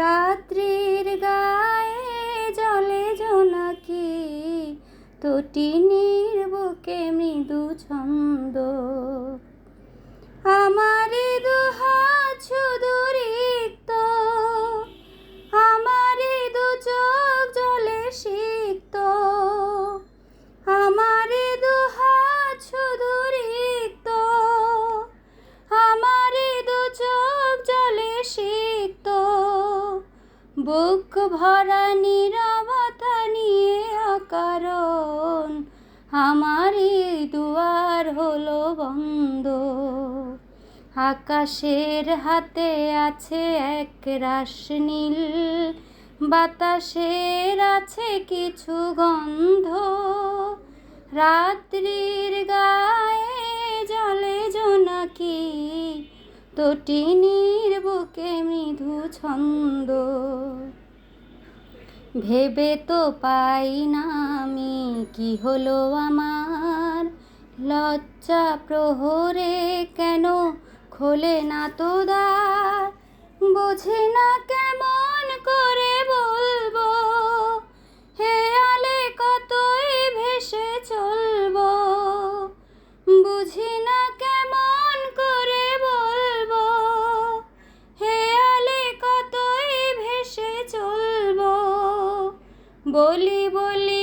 রাত্রির গায়ে জলে জোনাকি তটিনীর বুকে মৃদু ছন্দ। বুক ভরা নীরবতা নিয়ে অকারণ আমারই দুয়ার হলো বন্ধ। আকাশের হাতে আছে এক রাশ নীল, বাতাসের আছে কিছু গন্ধ। রাত্রির গায়ে জলে জোনাকি তটিনীর বুকে মৃদু ছন্দ ভেবে তো পাই না আমি কি হলো আমার। লজ্জা প্রহরে কেন খোলে না তো দ্বার। বোঝে না কেমন बोली बोली